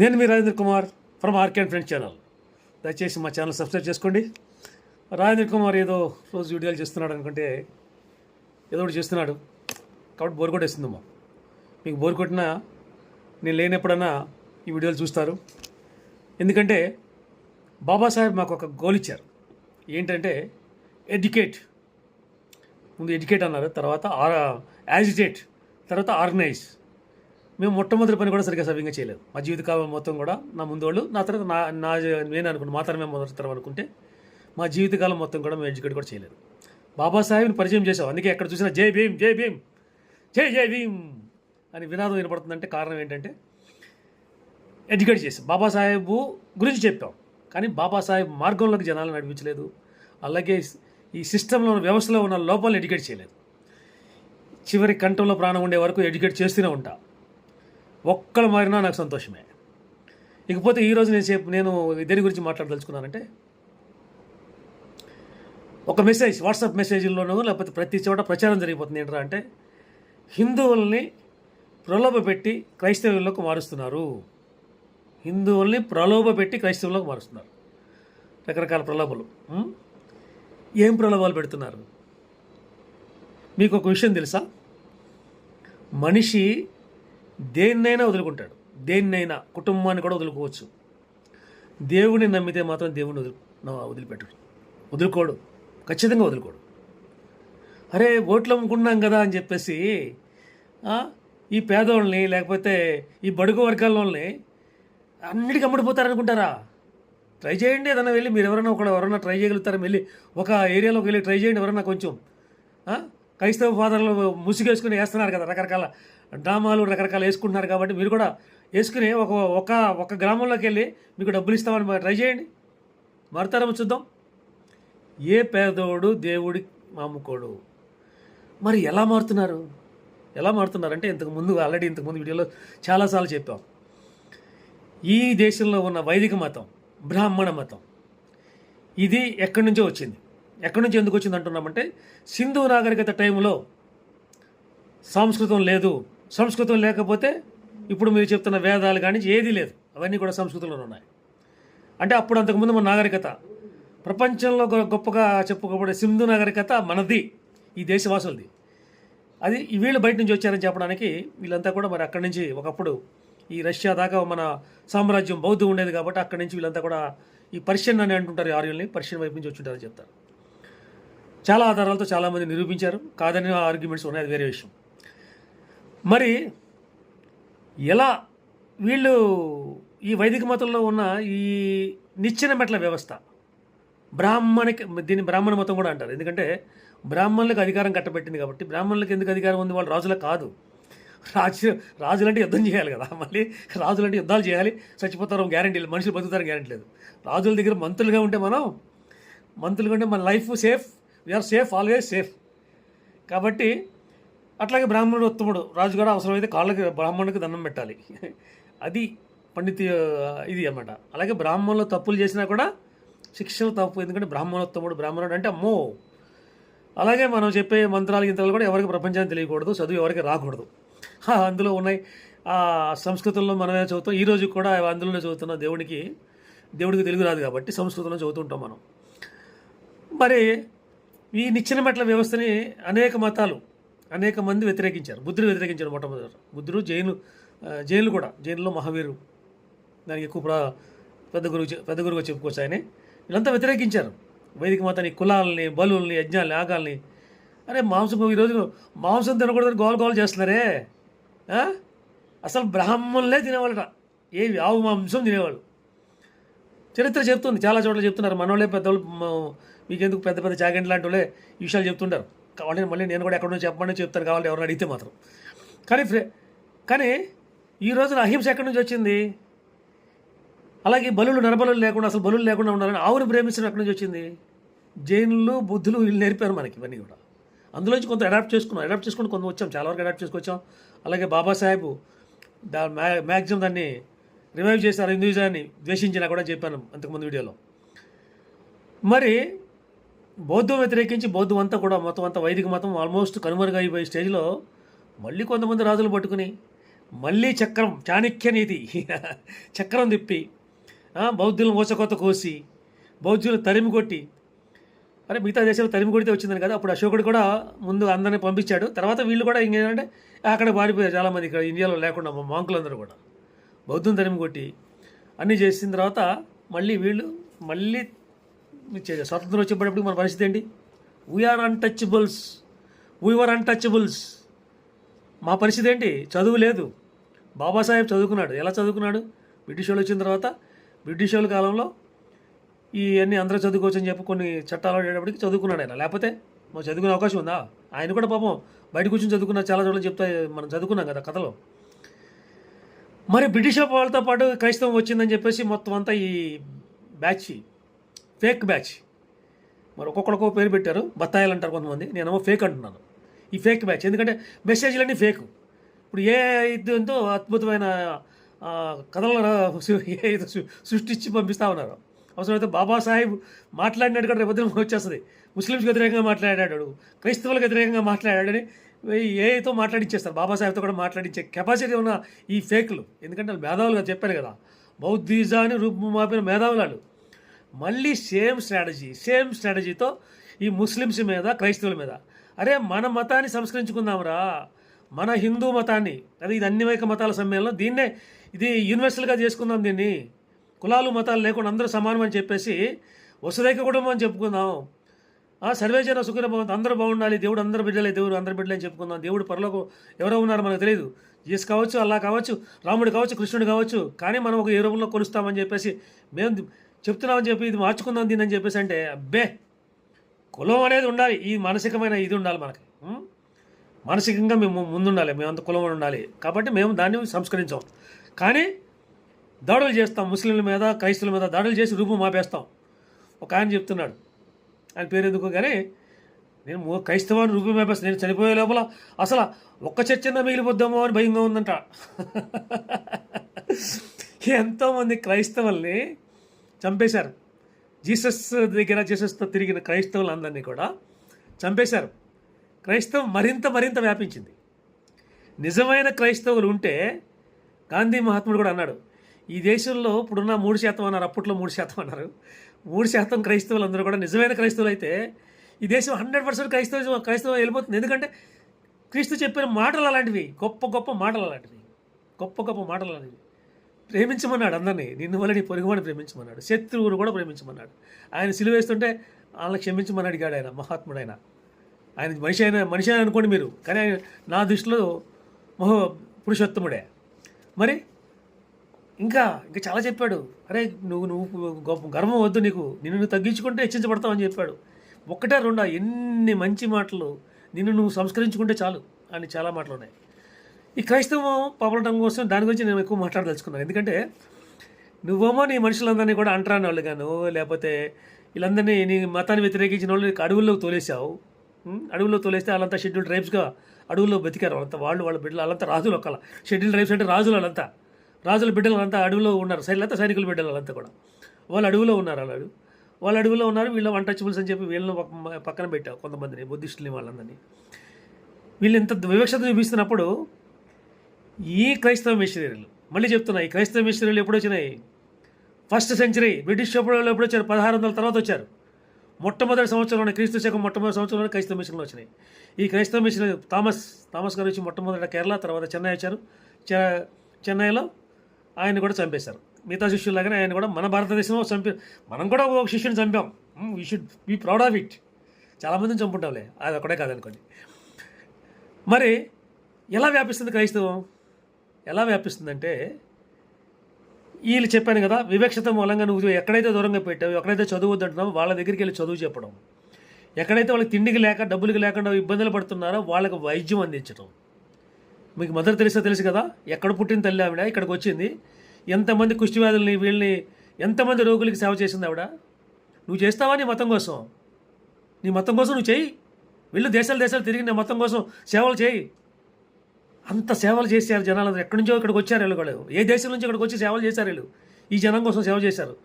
నేను మీ Rajendra Kumar from RK and friends channel. దయచేసి మా ఛానల్ సబ్స్క్రైబ్ చేసుకోండి. రాజేంద్ర కుమార్ ఏదో రోజు వీడియోలు చేస్తున్నాడు అనుకుంటే ఏదో ఒకటి చేస్తున్నాడు. కాబట్టి బోర్ కొట్టేస్తుందమ్మా మీకు బోర్ కొట్టినా నేను లేనప్పుడన్నా ఈ వీడియోలు చూస్తారు. ఎందుకంటే బాబాసాహెబ్ మాకు ఒక గోల్ ఇచ్చారు. ఏంటంటే ఎడ్యుకేట్ ముందు ఎడ్యుకేట్ అన్నారు తర్వాత యాజిటేట్ తర్వాత ఆర్గనైజ్ మేము మొట్టమొదటి పని కూడా సరిగ్గా సవ్యంగా చేయలేదు. మా జీవితకాలం మొత్తం కూడా నా ముందు వాళ్ళు నా తర్వాత నా నా నేను అనుకున్న మా మేము మొదటి తరం అనుకుంటే మా జీవితకాలం మొత్తం కూడా మేము ఎడ్యుకేట్ కూడా చేయలేదు. బాబాసాహెబ్ని పరిచయం చేసాం అందుకే ఎక్కడ చూసినా జై భీమ్ జై భీమ్ జై జై భీమ్ అని వినాదం వినపడుతుందంటే కారణం ఏంటంటే ఎడ్యుకేట్ చేసాం బాబాసాహెబ్ గురించి చెప్పాం కానీ బాబాసాహెబ్ మార్గంలోకి జనాలను నడిపించలేదు. అలాగే ఈ సిస్టంలో ఉన్న వ్యవస్థలో ఉన్న లోపాలను ఎడ్యుకేట్ చేయలేదు. చివరి కంఠంలో ప్రాణం ఉండే వరకు ఎడ్యుకేట్ చేస్తూనే ఉంటా. ఒక్కళ్ళు మారినా నాకు సంతోషమే. ఇకపోతే ఈరోజు నేను చెప్పు నేను దేని గురించి మాట్లాడదలుచుకున్నానంటే ఒక మెసేజ్ వాట్సాప్ మెసేజ్లోనూ లేకపోతే ప్రతి చోట ప్రచారం జరిగిపోతుంది ఏంటంటే అంటే హిందువుల్ని ప్రలోభపెట్టి క్రైస్తవుల్లోకి మారుస్తున్నారు. హిందువుల్ని ప్రలోభపెట్టి క్రైస్తవుల్లోకి మారుస్తున్నారు. రకరకాల ప్రలోభాలు. ఏం ప్రలోభాలు పెడుతున్నారు? మీకు ఒక విషయం తెలుసా? మనిషి దేన్నైనా వదులుకుంటాడు. దేన్నైనా కుటుంబాన్ని కూడా వదులుకోవచ్చు. దేవుడిని నమ్మితే మాత్రం దేవుడిని వదులు వదిలిపెట్టడు. వదులుకోడు. ఖచ్చితంగా వదులుకోడు. అరే ఓట్లు అమ్ముకున్నాం కదా అని చెప్పేసి ఈ పేదోళ్ళని లేకపోతే ఈ బడుగు వర్గాల వాళ్ళని అన్నిటికీ అమ్ముడిపోతారనుకుంటారా? ట్రై చేయండి ఏదైనా వెళ్ళి మీరు ఎవరైనా ఒక ఎవరైనా ట్రై చేయగలుగుతారా? వెళ్ళి ఒక ఏరియాలోకి వెళ్ళి ట్రై చేయండి ఎవరైనా కొంచెం. క్రైస్తవ ఫాదర్లు ముసుగేసుకుని వేస్తున్నారు కదా రకరకాల డ్రామాలు రకరకాలు వేసుకుంటున్నారు కాబట్టి మీరు కూడా వేసుకుని ఒక ఒక ఒక గ్రామంలోకి వెళ్ళి మీకు డబ్బులు ఇస్తామని ట్రై చేయండి. మారుతారేమో చూద్దాం. ఏ పేదోడు దేవుడి మాముకోడు. మరి ఎలా మారుతున్నారు? ఎలా మారుతున్నారంటే ఇంతకు ముందు ఆల్రెడీ ఇంతకుముందు వీడియోలో చాలాసార్లు చెప్పాం. ఈ దేశంలో ఉన్న వైదిక మతం బ్రాహ్మణ మతం ఇది ఎక్కడి నుంచో వచ్చింది? ఎక్కడి నుంచి ఎందుకు వచ్చింది అంటున్నామంటే సింధు నాగరికత టైంలో సంస్కృతం లేదు. సంస్కృతం లేకపోతే ఇప్పుడు మీరు చెప్తున్న వేదాలు కానీ ఏదీ లేదు. అవన్నీ కూడా సంస్కృతంలో ఉన్నాయి. అంటే అప్పుడు అంతకుముందు మన నాగరికత. ప్రపంచంలో గొ- గొప్పగా చెప్పుకోబడే సింధు నాగరికత మనది. ఈ దేశవాసులది. అది వీళ్ళు బయట నుంచి వచ్చారని చెప్పడానికి వీళ్ళంతా కూడా మరి అక్కడి నుంచి ఒకప్పుడు ఈ రష్యా దాకా మన సామ్రాజ్యం బౌద్ధం ఉండేది కాబట్టి అక్కడి నుంచి వీళ్ళంతా కూడా ఈ పర్షియన్ అని అంటుంటారు ఈ ఆర్యుల్ని. పర్షియన్ వైపు నుంచి వచ్చుంటారని చెప్తారు. చాలా ఆధారాలతో చాలామంది నిరూపించారు. కాదని ఆర్గ్యుమెంట్స్ ఉన్నాయి. అది వేరే విషయం. మరి ఎలా వీళ్ళు ఈ వైదిక మతంలో ఉన్న ఈ నిచ్చిన మెట్ల వ్యవస్థ బ్రాహ్మణికి దీన్ని బ్రాహ్మణ మతం కూడా అంటారు. ఎందుకంటే బ్రాహ్మణులకు అధికారం కట్టబెట్టింది కాబట్టి బ్రాహ్మణులకు ఎందుకు అధికారం ఉంది? వాళ్ళు రాజులకు కాదు. రాజు రాజులంటే యుద్ధం చేయాలి కదా. మళ్ళీ రాజులంటే యుద్ధాలు చేయాలి. చచ్చిపోతారు గ్యారంటీ లేదు. మనుషులు బతుకుతారు గ్యారంటీ లేదు. రాజుల దగ్గర మంత్రులుగా ఉంటే మనం మంత్రులుగా ఉంటే మన life safe. We're safe always safe కాబట్టి అట్లాగే బ్రాహ్మణుడు ఉత్తముడు. రాజు కూడా అవసరమైతే కాళ్ళకి బ్రాహ్మణుడికి దండం పెట్టాలి. అది పండిత ఇది అన్నమాట. అలాగే బ్రాహ్మణులు తప్పులు చేసినా కూడా శిక్షలు తప్పు. ఎందుకంటే బ్రాహ్మణోత్తముడు బ్రాహ్మణుడు అంటే అమ్మో! అలాగే మనం చెప్పే మంత్రాలు గింత్రాలు కూడా ఎవరికి ప్రపంచాన్ని తెలియకూడదు చదువు ఎవరికి రాకూడదు. అందులో ఉన్నాయి. ఆ సంస్కృతంలో మనమే చదువుతాం. ఈ రోజు కూడా అందులోనే చదువుతున్న దేవుడికి దేవుడికి తెలుగు రాదు కాబట్టి సంస్కృతంలో చదువుతుంటాం మనం. మరి ఈ నిచ్చిన మెట్ల వ్యవస్థని అనేక మతాలు అనేక మంది వ్యతిరేకించారు. బుద్ధుడు వ్యతిరేకించారు మొట్టమొదట. బుద్ధుడు జైలు జైలు కూడా జైలులో మహావీరు దానికి ఎక్కువ పెద్ద గురువు పెద్ద గురువుగా చెప్పుకోవచ్చు ఆయన. వీళ్ళంతా వ్యతిరేకించారు. వైదిక మతాన్ని కులాలని బలుల్ని యజ్ఞాలని యాగాల్ని. అరే మాంసం ఈరోజు మాంసం తినకూడదని గోల గోల చేస్తున్నారే? అసలు బ్రాహ్మణులే తినేవాళ్ళట. ఏవి? ఆవు మాంసం తినేవాళ్ళు. చరిత్ర చెప్తుంది. చాలా చోట్ల చెప్తున్నారు. మనోళ్ళే పెద్దవాళ్ళు మీకెందుకు పెద్ద పెద్ద జాగెంట్ లాంటి వాళ్ళే ఈ విషయాలు చెప్తుంటారు. కావాలంటే మళ్ళీ నేను కూడా ఎక్కడో చెప్పమని చెప్తాను కావాలంటే ఎవరైనా అడిగితే మాత్రం. కానీ ఫ్రే కానీ ఈ రోజున అహింస ఎక్కడి నుంచి వచ్చింది? అలాగే బలులు నరబలు లేకుండా అసలు బలులు లేకుండా ఉండాలని ఆవును ప్రేమించడం ఎక్కడి నుంచి వచ్చింది? జైన్లు బుద్ధులు వీళ్ళు నేర్పారు మనకి ఇవన్నీ కూడా. అందులోంచి కొంత అడాప్ట్ చేసుకున్నాం. అడాప్ట్ చేసుకుని కొంత వచ్చాం. చాలా వరకు అడాప్ట్ చేసుకొచ్చాం. అలాగే బాబాసాహెబ్ దా మ్యా మ్యాక్సిమం దాన్ని రివైవ్ చేశారు. హిందూజాన్ని ద్వేషించినా కూడా చెప్పాను అంతకుముందు వీడియోలో. మరి బౌద్ధం వ్యతిరేకించి బౌద్ధం అంతా కూడా మొత్తం అంతా వైదిక మతం ఆల్మోస్ట్ కనుమరుగైపోయే స్టేజ్లో మళ్ళీ కొంతమంది రాజులు పట్టుకుని మళ్ళీ చక్రం చాణక్య నీతి చక్రం తిప్పి బౌద్ధులను మోసకొత్త కోసి బౌద్ధులను తరిమి కొట్టి అరే మిగతా దేశాలు తరిమి కొడితే వచ్చిందని కదా అప్పుడు అశోకుడు కూడా ముందు అందరిని పంపించాడు. తర్వాత వీళ్ళు కూడా ఇంకేంటంటే అక్కడ పారిపోయారు చాలామంది ఇక్కడ ఇండియాలో లేకుండా మా మాంకులందరూ కూడా. బౌద్ధం తరిమి కొట్టి అన్నీ చేసిన తర్వాత మళ్ళీ వీళ్ళు మళ్ళీ స్వాతంత్రం వచ్చేటప్పటికి మన పరిస్థితి ఏంటి? వీఆర్ అన్టచబుల్స్ వీఆర్ అన్టచబుల్స్ మా పరిస్థితి ఏంటి? చదువు లేదు. బాబాసాహెబ్ చదువుకున్నాడు. ఎలా చదువుకున్నాడు? బ్రిటిష్ వాళ్ళు వచ్చిన తర్వాత బ్రిటిష్ వాళ్ళ కాలంలో ఇవన్నీ అందరూ చదువుకోవచ్చు అని చెప్పి కొన్ని చట్టాలు ఆడేటప్పటికి చదువుకున్నాడు ఆయన. లేకపోతే మనం చదువుకునే అవకాశం ఉందా? ఆయన కూడా పాపం బయట కూర్చొని చదువుకున్న చాలా చోట్ల చెప్తా మనం చదువుకున్నాం కదా కథలో. మరి బ్రిటిష్ వాళ్ళతో పాటు క్రైస్తవం వచ్చిందని చెప్పేసి మొత్తం అంతా ఈ బ్యాచ్ ఫేక్ బ్యాచ్. మరి ఒక్కొక్కడికో పేరు పెట్టారు బత్తాయిలు అంటారు కొంతమంది. నేనేమో ఫేక్ అంటున్నాను. ఈ ఫేక్ బ్యాచ్. ఎందుకంటే మెసేజ్లన్నీ ఫేక్. ఇప్పుడు ఏ ఇదంతో అద్భుతమైన కథలను ఏ సృష్టించి పంపిస్తా ఉన్నారు. అవసరమైతే బాబాసాహెబ్ మాట్లాడినట్టు కూడా రేపొద్దున వచ్చేస్తుంది. ముస్లిమ్స్కి వ్యతిరేకంగా మాట్లాడాడు క్రైస్తవులకు వ్యతిరేకంగా మాట్లాడాడని ఏతో మాట్లాడించేస్తారు బాబాసాహెబ్తో కూడా మాట్లాడించే కెపాసిటీ ఉన్న ఈ ఫేక్లు. ఎందుకంటే వాళ్ళు మేధావులుగా చెప్పాను కదా. బౌద్ధిజాన్ని రూపుమాపిన మేధావులు వాళ్ళు. మళ్ళీ సేమ్ స్ట్రాటజీ సేమ్ స్ట్రాటజీతో ఈ ముస్లిమ్స్ మీద క్రైస్తవుల మీద. అరే మన మతాన్ని సంస్కరించుకుందాంరా. మన హిందూ మతాన్ని. అదే ఇది అన్ని వైక మతాల సమ్మేళనం. దీన్నే ఇది యూనివర్సల్గా చేసుకుందాం దీన్ని. కులాలు మతాలు లేకుండా అందరూ సమానం అని చెప్పేసి వసుదైక కుటుంబం అని చెప్పుకుందాం. ఆ సర్వేజన సుఖిన అందరూ బాగుండాలి. దేవుడు అందరు బిడ్డలే దేవుడు అందరు బిడ్డలే అని చెప్పుకుందాం. దేవుడు పరలోకం ఎవరో ఉన్నారో మనకు తెలియదు జీస్ కావచ్చు అల్లా కావచ్చు రాముడు కావచ్చు కృష్ణుడు కావచ్చు. కానీ మనం ఒక ఏ రూపంలో కొలుస్తామని చెప్పేసి మేము చెప్తున్నామని చెప్పి ఇది మార్చుకుందాం దీన్ని అని చెప్పేసి అంటే అబ్బే కులం అనేది ఉండాలి. ఈ మానసికమైన ఇది ఉండాలి మనకి. మానసికంగా మేము ముందుండాలి. మేము అంత కులం ఉండాలి. కాబట్టి మేము దాన్ని సంస్కరించాం. కానీ దాడులు చేస్తాం. ముస్లింల మీద క్రైస్తవుల మీద దాడులు చేసి రూపం మాపేస్తాం. ఒక ఆయన చెప్తున్నాడు. ఆయన పేరు ఎందుకు కానీ నేను క్రైస్తవాన్ని రూపం మాపేస్తాను నేను చనిపోయే లోపల అసలు ఒక్క చర్చన మిగిలిపోద్దామో అని భయంగా ఉందంట. ఎంతోమంది క్రైస్తవుల్ని చంపేశారు. జీసస్ దగ్గర జీసస్తో తిరిగిన క్రైస్తవులందరినీ కూడా చంపేశారు. క్రైస్తవం మరింత మరింత వ్యాపించింది. నిజమైన క్రైస్తవులు ఉంటే గాంధీ మహాత్ముడు కూడా అన్నాడు ఈ దేశంలో ఇప్పుడున్న మూడు శాతం అన్నారు అప్పట్లో మూడు శాతం అన్నారు. మూడు శాతం క్రైస్తవులు అందరూ కూడా నిజమైన క్రైస్తవులు అయితే ఈ దేశం హండ్రెడ్ పర్సెంట్ క్రైస్తవ క్రైస్తవం వెళ్ళిపోతుంది. ఎందుకంటే క్రీస్తు చెప్పిన మాటలు అలాంటివి గొప్ప గొప్ప మాటలు అలాంటివి. గొప్ప గొప్ప మాటలు అలాంటివి. ప్రేమించమన్నాడు అందరినీ. నిన్ను వల్ల నీ పొరుగువాడిని ప్రేమించమన్నాడు. శత్రువును కూడా ప్రేమించమన్నాడు. ఆయన సిలువేస్తుంటే వాళ్ళని క్షమించమని అడిగాడు ఆయన మహాత్ముడైన. ఆయన ఆయన మనిషి అయిన మనిషి అని అనుకోండి మీరు కానీ ఆయన నా దృష్టిలో మహో పురుషోత్తముడే. మరి ఇంకా ఇంకా చాలా చెప్పాడు. అరే నువ్వు నువ్వు గొప్ప గర్వం వద్దు నీకు. నిన్ను నువ్వు తగ్గించుకుంటే హెచ్చించబడతావు అని చెప్పాడు. ఒక్కటే రెండా ఎన్ని మంచి మాటలు నిన్ను నువ్వు సంస్కరించుకుంటే చాలు అని చాలా మాటలు ఉన్నాయి. ఈ క్రైస్తవం పొగడటం కోసం దాని గురించి నేను ఎక్కువ మాట్లాడదలుచుకున్నాను. ఎందుకంటే నువ్వేమో నీ మనుషులందరినీ కూడా అంటరాని వాళ్ళు గాను లేకపోతే వీళ్ళందరినీ నీ మతాన్ని వ్యతిరేకించిన వాళ్ళు అడవుల్లో తోలేసావు అడవుల్లో తోలేస్తే వాళ్ళంతా షెడ్యూల్ ట్రైబ్స్గా అడవుల్లో బతికారు వాళ్ళంతా. వాళ్ళు వాళ్ళ బిడ్డలు వాళ్ళంతా రాజులు ఒకళ్ళ షెడ్యూల్ ట్రైబ్స్ అంటే రాజులు వాళ్ళంతా. రాజుల బిడ్డలు వాళ్ళంతా అడవిలో ఉన్నారు. సైలంతా సైనికుల బిడ్డలు వాళ్ళంతా కూడా. వాళ్ళు అడవిలో ఉన్నారు వాళ్ళు వాళ్ళు అడవిలో ఉన్నారు వీళ్ళు అన్టచబుల్స్ అని చెప్పి వీళ్ళని పక్కన పెట్టావు కొంతమందిని బుద్ధిస్టులని వాళ్ళందరినీ. వీళ్ళు ఇంత వివక్షత చూపిస్తున్నప్పుడు ఈ క్రైస్తవ మిషనరీలు. మళ్ళీ చెప్తున్నా ఈ క్రైస్తవ మిషనరీలు ఎప్పుడు వచ్చినాయి? ఫస్ట్ సెంచరీ బ్రిటిష్ ఎప్పుడు ఎప్పుడు వచ్చారు? పదహారు వందల తర్వాత వచ్చారు. మొట్టమొదటి సంవత్సరంలోనే క్రీస్తు శకం మొట్టమొదటి సంవత్సరంలోనే క్రైస్తవ మిషన్లు వచ్చినాయి. ఈ క్రైస్తవ మిషన్ థామస్ థామస్ గారు వచ్చి మొట్టమొదట కేరళ తర్వాత చెన్నై వచ్చారు. చె- చెన్నైలో ఆయన కూడా చంపేశారు. మిగతా శిష్యులాగానే ఆయన కూడా మన భారతదేశంలో చంపి మనం కూడా ఒక శిష్యుని చంపాం. We should be proud of it చాలామందిని చంపుంటాంలే. అది ఒకటే కాదనుకోండి. మరి ఎలా వ్యాపిస్తుంది క్రైస్తవం? ఎలా వ్యాపిస్తుందంటే వీళ్ళు చెప్పాను కదా వివక్షత మూలంగా నువ్వు ఎక్కడైతే దూరంగా పెట్టావు ఎక్కడైతే చదువు వద్దంటున్నావు వాళ్ళ దగ్గరికి వెళ్ళి చదువు చెప్పడం. ఎక్కడైతే వాళ్ళకి తిండికి లేక డబ్బులకి లేకుండా ఇబ్బందులు పడుతున్నారో వాళ్ళకి వైద్యం అందించడం. మీకు మదర్ తెలుసో తెలుసు కదా ఎక్కడ పుట్టిన తల్లి ఆవిడ ఇక్కడికి వచ్చింది. ఎంతమంది కుష్టి వ్యాధుల్ని వీళ్ళని ఎంతమంది రోగులకి సేవ చేసింది ఆవిడ? నువ్వు చేస్తావా నీ మతం కోసం? నీ మతం కోసం నువ్వు చెయ్యి వెళ్ళు దేశాలు దేశాలు తిరిగి నీ మతం కోసం సేవలు చేయి. అంత సేవలు చేశారు జనాలు ఎక్కడి నుంచో ఇక్కడికి వచ్చారు వీళ్ళు ఏ దేశం నుంచి ఇక్కడికి వచ్చి సేవలు చేశారు వీళ్ళు? ఈ జనం కోసం సేవ చేశారు.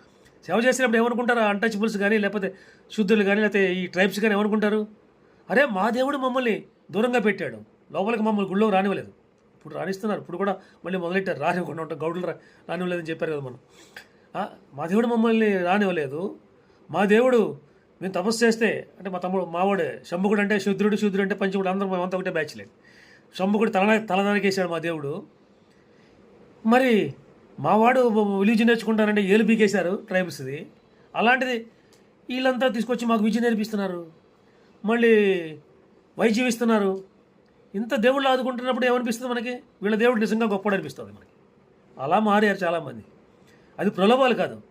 సేవ చేసినప్పుడు ఏమనుకుంటారు? అన్టచబుల్స్ కానీ లేకపోతే శుద్ధులు కానీ లేకపోతే ఈ ట్రైబ్స్ కానీ ఏమనుకుంటారు? అరే మా దేవుడు మమ్మల్ని దూరంగా పెట్టాడు. లోపలికి మమ్మల్ని గుళ్ళో రానివ్వలేదు. ఇప్పుడు రాణిస్తున్నారు. ఇప్పుడు కూడా మళ్ళీ మొదలెట్టారు. రానివ్వకుండా ఉంటాం గౌడులు రా రానివ్వలేదని చెప్పారు కదా మనం. మా దేవుడు మమ్మల్ని రానివ్వలేదు. మా దేవుడు మేము తపస్సు చేస్తే అంటే మా తమ్ముడు మావాడే శంభుకుడు అంటే శుద్రుడు శుద్రుడు అంటే పంచముడు అందరం మేమంతా ఒకటే బ్యాచ్ లేదు తల తలదానికేశాడు మా దేవుడు. మరి మావాడు విలీజు నేర్చుకుంటానంటే ఏలు పీకేశారు ట్రైబ్స్ది. అలాంటిది వీళ్ళంతా తీసుకొచ్చి మాకు విద్య నేర్పిస్తున్నారు. మళ్ళీ వైజీవిస్తున్నారు ఇంత దేవుళ్ళు ఆదుకుంటున్నప్పుడు ఏమనిపిస్తుంది మనకి? వీళ్ళ దేవుడు నిజంగా గొప్పడు అనిపిస్తుంది మనకి. అలా మారారు చాలామంది. అది ప్రలోభాలు కాదు.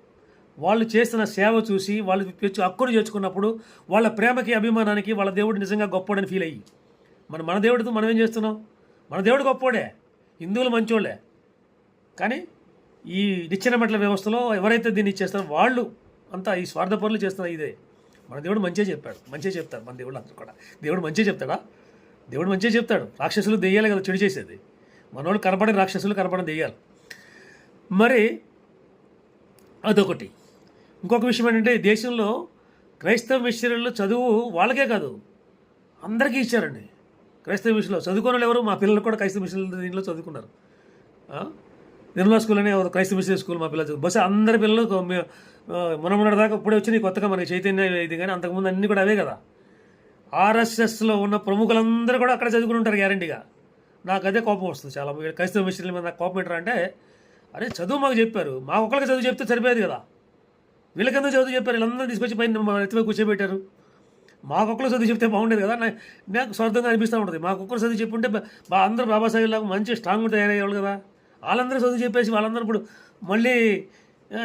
వాళ్ళు చేస్తున్న సేవ చూసి వాళ్ళు తెచ్చు హక్కును చేర్చుకున్నప్పుడు వాళ్ళ ప్రేమకి అభిమానానికి వాళ్ళ దేవుడు నిజంగా గొప్పడని ఫీల్ అయ్యి. మన మన దేవుడితో మనం ఏం చేస్తున్నాం? మన దేవుడు గొప్పోడే. హిందువులు మంచోళ్ళే. కానీ ఈ నిచ్చెనమెట్ల వ్యవస్థలో ఎవరైతే దీన్ని ఇచ్చేస్తారో వాళ్ళు అంతా ఈ స్వార్థ పనులు చేస్తున్నారు ఇదే. మన దేవుడు మంచిగా చెప్పాడు. మంచిగా చెప్తాడు మన దేవుడు అందరూ కూడా. దేవుడు మంచిగా చెప్తాడా? దేవుడు మంచిగా చెప్తాడు. రాక్షసులు దెయ్యాలి కదా చెడు చేసేది. మనోళ్ళు కనపడే రాక్షసులు కనపడని దెయ్యాలి. మరి అదొకటి. ఇంకొక విషయం ఏంటంటే దేశంలో క్రైస్తవ మిషనరీలు చదువు వాళ్ళకే కాదు. అందరికీ ఇచ్చారండి. క్రైస్తవ మిషన్లో చదువుకున్న ఎవరు? మా పిల్లలు కూడా క్రైస్తవ మిషన్ దీంట్లో చదువుకున్నారు. నిర్మలా స్కూల్ అనే క్రైస్తవ మిషన్ స్కూల్ మా పిల్లలు చదువు బస్సు అందరి పిల్లలు కొ- మొన్న మొన్నటి దాకా ఇప్పుడే వచ్చినాయి కొత్తగా మనకి చైతన్య ఇది కానీ అంతకుముందు అన్నీ కూడా అవే కదా. ఆర్ఎస్ఎస్లో ఉన్న ప్రముఖులందరూ కూడా అక్కడ చదువుకుని ఉంటారు గ్యారంటీగా. నాకు అదే కోపం వస్తుంది చాలా క్రైస్తవ మిషన్ల మీద నాకు కోపం ఏంటంటే అంటే అరే చదువు మాకు చెప్పారు. మా ఒక్కరికి చదువు చెప్తే సరిపోయేది కదా. వీళ్ళకెందుకు చదువు చెప్పారు? వీళ్ళందరూ తీసుకొచ్చి పైన ఎత్తిపై కూర్చోబెట్టారు. మాకొక్కరు చదివి చెప్తే బాగుండేది కదా. నాకు స్వార్థంగా అనిపిస్తూ ఉంటుంది. మాకొక్కరు చదివి చెప్పుంటే బా- బా అందరూ బాబాసాహెబ్ లాగా మంచి స్ట్రాంగ్ తయారయ్యేవాళ్ళు కదా. వాళ్ళందరూ చదువు చెప్పేసి వాళ్ళందరూ ఇప్పుడు మళ్ళీ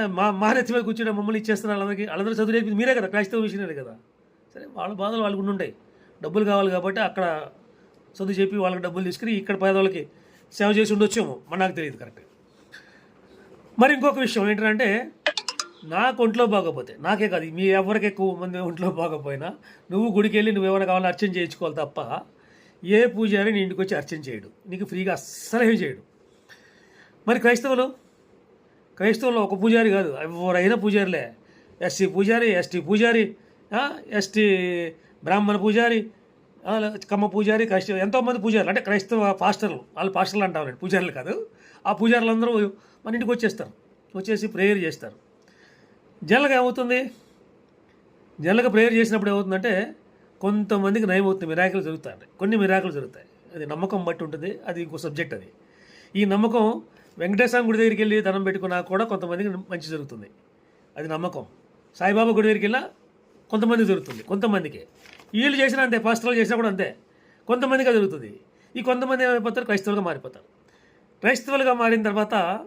మా మా కూర్చుని మమ్మల్ని ఇచ్చేస్తున్నారు వాళ్ళందరికీ వాళ్ళందరూ చదువు నేర్పింది మీరే కదా క్రైస్తవ మిషనరీ కదా. సరే వాళ్ళ బాధలు వాళ్ళకు ఉంటాయి డబ్బులు కావాలి కాబట్టి అక్కడ చదువు చెప్పి వాళ్ళకి డబ్బులు తీసుకుని ఇక్కడ పేదవాళ్ళకి సేవ చేసి ఉండొచ్చేమో మన నాకు తెలియదు కరెక్ట్ మరి ఇంకొక విషయం ఏంటంటే నాకు ఒంట్లో బాగోపోతే నాకే కాదు మీ ఎవరికి ఎక్కువ మంది ఒంట్లో బాగోపోయినా నువ్వు గుడికి వెళ్ళి నువ్వు ఎవరైనా కావాలో అర్చన చేయించుకోవాలి తప్ప ఏ పూజారి నీ ఇంటికి వచ్చి అర్చన చేయడు. నీకు ఫ్రీగా అస్సలు ఏమి చేయడు. మరి క్రైస్తవులు? క్రైస్తవులు ఒక పూజారి కాదు ఎవరైనా పూజారిలే. ఎస్సీ పూజారి ఎస్టీ పూజారి ఎస్టీ బ్రాహ్మణ పూజారి కమ్మ పూజారి క్రైస్తవ ఎంతోమంది పూజారులు అంటే క్రైస్తవ పాస్టర్లు వాళ్ళు పాస్టర్లు అంటారు పూజారులు కాదు. ఆ పూజారులందరూ మన ఇంటికి వచ్చేస్తారు వచ్చేసి ప్రేయర్ చేస్తారు. జనరల్గా ఏమవుతుంది? జనరల్గా ప్రేయర్ చేసినప్పుడు ఏమవుతుందంటే కొంతమందికి నయం అవుతుంది మిరాకులు జరుగుతాయి కొన్ని మిరాకులు జరుగుతాయి. అది నమ్మకం బట్టి ఉంటుంది అది ఇంకో సబ్జెక్ట్ అది. ఈ నమ్మకం వెంకటేశ్వర గుడి దగ్గరికి వెళ్ళి ధనం పెట్టుకున్నా కూడా కొంతమందికి మంచి జరుగుతుంది. అది నమ్మకం. సాయిబాబా గుడి దగ్గరికి వెళ్ళినా కొంతమంది జరుగుతుంది కొంతమందికి. వీళ్ళు చేసినా అంతే పాస్టర్లు చేసినా కూడా అంతే. కొంతమందిగా జరుగుతుంది. ఈ కొంతమంది ఏమైపోతారు? క్రైస్తవులుగా మారిపోతారు. క్రైస్తవులుగా మారిన తర్వాత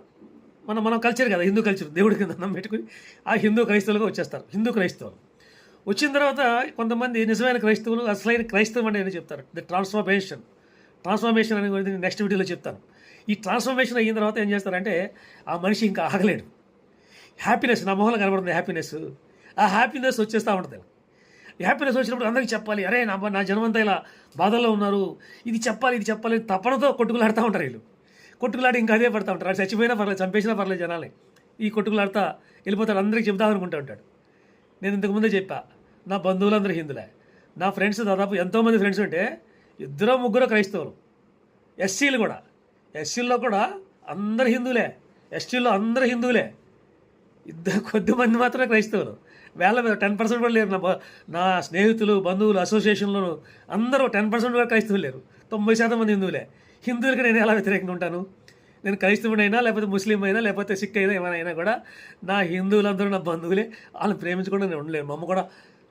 మన మనం కల్చర్ కదా హిందూ కల్చర్ దేవుడి కింద అన్నం పెట్టుకుని ఆ హిందూ క్రైస్తవులుగా వచ్చేస్తారు. హిందూ క్రైస్తవులు. వచ్చిన తర్వాత కొంతమంది నిజమైన క్రైస్తవులు అసలైన క్రైస్తవం అని ఏంటో చెప్తారు. ద ట్రాన్స్ఫర్మేషన్ ట్రాన్స్ఫర్మేషన్ అనే గురించి నెక్స్ట్ వీడియోలో చెప్తాను. ఈ ట్రాన్స్ఫర్మేషన్ అయిన తర్వాత ఏం చేస్తారంటే ఆ మనిషి ఇంకా ఆగలేడు. హ్యాపీనెస్ నా మొహంలో కనబడుతుంది హ్యాపీనెస్ ఆ హ్యాపీనెస్ వచ్చేస్తూ ఉంటుంది. ఈ హ్యాపీనెస్ వచ్చినప్పుడు అందరికీ చెప్పాలి అరే నా నా జనమంతా ఇలా బాధల్లో ఉన్నారు. ఇది చెప్పాలి ఇది చెప్పాలి అని తపనతో కొట్టుకులాడుతూ ఉంటారు వీళ్ళు. కొట్టుకులాడి ఇంకా అదే పడతా ఉంటారు అది చచ్చిపోయినా పర్లేదు చంపేసినా పర్లేదు జనాలని. ఈ కొట్టుకులాడతా వెళ్ళిపోతాడు అందరికీ చెప్దాం అనుకుంటూ ఉంటాడు. నేను ఇంతకుముందే చెప్పా నా బంధువులందరూ హిందులే. నా ఫ్రెండ్స్ దాదాపు ఎంతోమంది ఫ్రెండ్స్ ఉంటే ఇద్దరు ముగ్గురు క్రైస్తవులు. ఎస్సీలు కూడా. ఎస్సీల్లో కూడా అందరు హిందువులే. ఎస్టీల్లో అందరు హిందువులే. ఇద్దరు కొద్ది మంది మాత్రమే క్రైస్తవులు. వేల మీద టెన్ పర్సెంట్ కూడా లేరు. నా నా స్నేహితులు బంధువులు అసోసియేషన్లో అందరూ టెన్ పర్సెంట్ కూడా క్రైస్తవులు లేరు. తొంభై శాతం మంది హిందువులే. హిందువులకి నేను ఎలా వ్యతిరేకంగా ఉంటాను? నేను క్రైస్తవుడైనా లేకపోతే ముస్లిం అయినా లేకపోతే సిక్ అయినా ఏమైనా అయినా కూడా నా హిందువులందరూ నా బంధువులే వాళ్ళని ప్రేమించకుండా నేను ఉండలేను. మా అమ్మ కూడా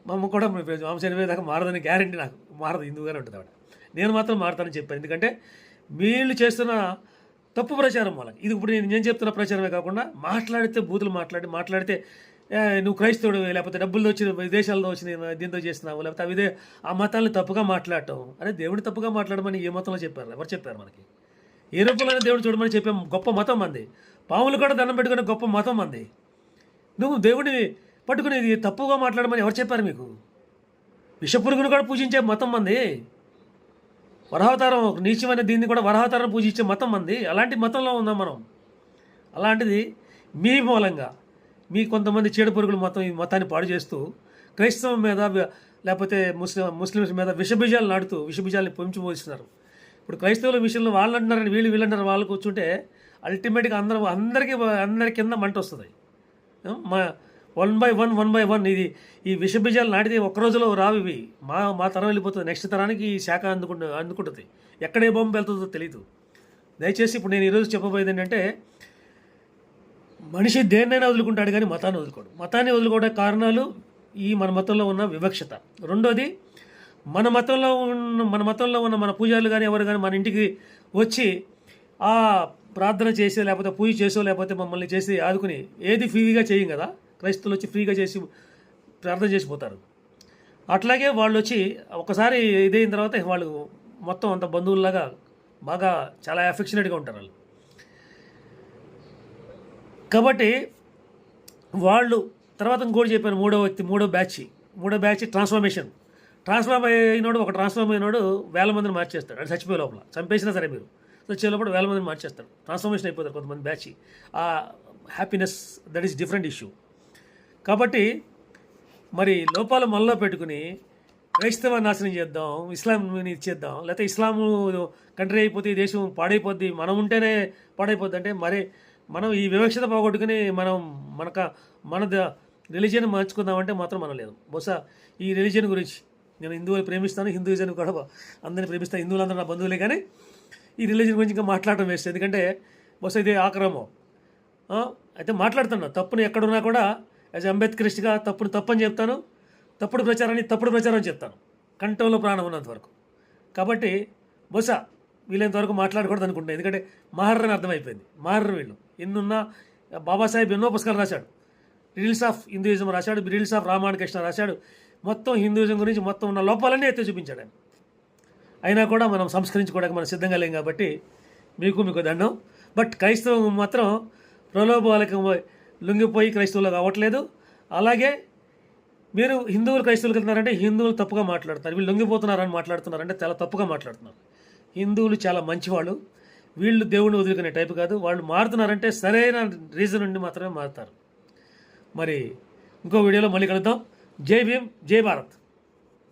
మా అమ్మ కూడా మా చనిపోయేదాకా మారదని గ్యారంటీ నాకు. మారదు హిందువుగానే ఉంటుంది ఆవిడ. నేను మాత్రం మారతానని చెప్పాను. ఎందుకంటే వీళ్ళు చేస్తున్న తప్పు ప్రచారం వాళ్ళకి ఇది ఇప్పుడు నేను నేను చెప్తున్న ప్రచారమే కాకుండా మాట్లాడితే బూతులు మాట్లాడి మాట్లాడితే నువ్వు క్రైస్తవుడు లేకపోతే డబ్బులు వచ్చిన విదేశాల్లో వచ్చిన దీంతో చేస్తున్నావు లేకపోతే అవిదే ఆ మతాలను తప్పుగా మాట్లాడటం. అరే దేవుడిని తప్పుగా మాట్లాడమని ఏ మతంలో చెప్పారు? ఎవరు చెప్పారు మనకి? ఏ రూపంలో దేవుడు చూడమని చెప్పే గొప్ప మతం మంది. పాములు కూడా దండం పెట్టుకునే గొప్ప మతం మంది. నువ్వు దేవుడిని పట్టుకుని ఇది తప్పుగా మాట్లాడమని ఎవరు చెప్పారు మీకు? విషపురుగును కూడా పూజించే మతం మంది. వరహావతారం నీచమైన దీన్ని కూడా వరహావతారం పూజించే మతం మంది. అలాంటి మతంలో ఉన్నాం మనం. అలాంటిది మీ మూలంగా. మీ కొంతమంది చీడ పురుగులు మొత్తం ఈ మతాన్ని పాడు చేస్తూ క్రైస్తవం మీద లేకపోతే ముస్లిం ముస్లిమ్స్ మీద విషబీజాలు నాడుతూ విషబీజాలని పొంచిపోస్తున్నారు ఇప్పుడు క్రైస్తవుల విషయంలో వాళ్ళు అంటున్నారని వీళ్ళు వీళ్ళంటారు వాళ్ళు కూర్చుంటే అల్టిమేట్గా అందరూ అందరికీ అందరి కింద మంట వస్తుంది. మా one by one one by one ఇది ఈ విషబీజాలు నాటితే ఒక్క రోజులో రావు ఇవి. మా మా తరం వెళ్ళిపోతుంది. నెక్స్ట్ తరానికి ఈ శాఖ అందుకుంటు అందుకుంటుంది. ఎక్కడే బొమ్మ వెళ్తుందో తెలియదు దయచేసి ఇప్పుడు నేను ఈరోజు చెప్పబోయేది ఏంటంటే మనిషి దేన్నైనా వదులుకుంటాడు కానీ మతాన్ని వదులుకోడు. మతాన్ని వదులుకోవడానికి కారణాలు ఈ మన మతంలో ఉన్న వివక్షత. రెండోది మన మతంలో ఉన్న మన మతంలో ఉన్న మన పూజారులు కానీ ఎవరు కానీ మన ఇంటికి వచ్చి ఆ ప్రార్థన చేసి లేకపోతే పూజ చేసో లేకపోతే మమ్మల్ని చేసి ఆదుకుని ఏది ఫ్రీగా చేయం కదా క్రైస్తవులు వచ్చి ఫ్రీగా చేసి ప్రార్థన చేసిపోతారు అట్లాగే వాళ్ళు వచ్చి ఒకసారి ఇదైన తర్వాత వాళ్ళు మొత్తం అంత బంధువుల్లాగా బాగా చాలా అఫెక్షనేట్గా ఉంటారు వాళ్ళు. కాబట్టి వాళ్ళు తర్వాత ఇంకోటి చెప్పాను మూడో వ్యక్తి మూడో బ్యాచ్. మూడో బ్యాచ్ ట్రాన్స్ఫర్మేషన్ ట్రాన్స్ఫార్మ్ అయినోడు ఒక ట్రాన్స్ఫార్మ్ అయినోడు వేల మందిని మార్చేస్తాడు. అది చచ్చిపోయే లోపల. చంపేసినా సరే మీరు. చచ్చే లోపల వేల మందిని మార్చేస్తాడు. ట్రాన్స్ఫర్మేషన్ అయిపోతారు కొంతమంది బ్యాచ్. ఆ happiness that is different issue కాబట్టి మరి లోపాలు మనలో పెట్టుకుని క్రైస్తవ నాశనం చేద్దాం ఇస్లాంని ఇచ్చేద్దాం లేకపోతే ఇస్లాము కంట్రీ అయిపోతే దేశం పాడైపోద్ది మనం ఉంటేనే పాడైపోద్ది అంటే మరి మనం ఈ వివక్షత పోగొట్టుకుని మనం మనక మన రిలీజియన్ మార్చుకుందామంటే మాత్రం మనం లేదు. బహుశా ఈ రిలీజియన్ గురించి నేను హిందువులు ప్రేమిస్తాను హిందూయిజం కూడా అందరిని ప్రేమిస్తాను హిందువులందరూ నా బంధువులే కానీ ఈ రిలీజియన్ గురించి ఇంకా మాట్లాడటం వేస్ట్. ఎందుకంటే బహుశా ఇది ఆక్రమం. అయితే మాట్లాడుతున్నా. తప్పుని ఎక్కడున్నా కూడా యాజ్ అంబేద్కరిస్ట్గా తప్పును తప్పని చెప్తాను. తప్పుడు ప్రచారాన్ని తప్పుడు ప్రచారం చెప్తాను. కంఠంలో ప్రాణం ఉన్నంత వరకు. కాబట్టి బహుశా వీలైనంత వరకు మాట్లాడకూడదు అనుకుంటాను ఎందుకంటే మహర్రని అర్థమైపోయింది. మహర్ర వీళ్ళు. ఎన్నున్నా బాబాసాహెబ్ ఎన్నో పుస్తకాలు రాశాడు. రీల్స్ ఆఫ్ హిందూయిజం రాశాడు రీల్స్ ఆఫ్ రామాయణకృష్ణ రాశాడు. మొత్తం హిందూయిజం గురించి మొత్తం ఉన్న లోపాలన్నీ ఎత్తి చూపించాడు ఆయన. అయినా కూడా మనం సంస్కరించుకోవడానికి మనం సిద్ధంగా లేం కాబట్టి మీకు మీకు దండం. బట్ క్రైస్తవం మాత్రం ప్రలోభాలకు లొంగిపోయి క్రైస్తవులు కావట్లేదు. అలాగే మీరు హిందువులు క్రైస్తవులు వెళ్తున్నారంటే హిందువులు తప్పుగా మాట్లాడుతున్నారు. వీళ్ళు లొంగిపోతున్నారని మాట్లాడుతున్నారంటే చాలా తప్పుగా మాట్లాడుతున్నారు. హిందువులు చాలా మంచివాళ్ళు. వీళ్ళు దేవుడిని వదులుకునే టైపు కాదు. వాళ్ళు మారుతున్నారంటే సరైన రీజన్ నుండి మాత్రమే మారుతారు. మరి ఇంకో వీడియోలో మళ్ళీ కలుద్దాం. జై భీమ్ జై భారత్.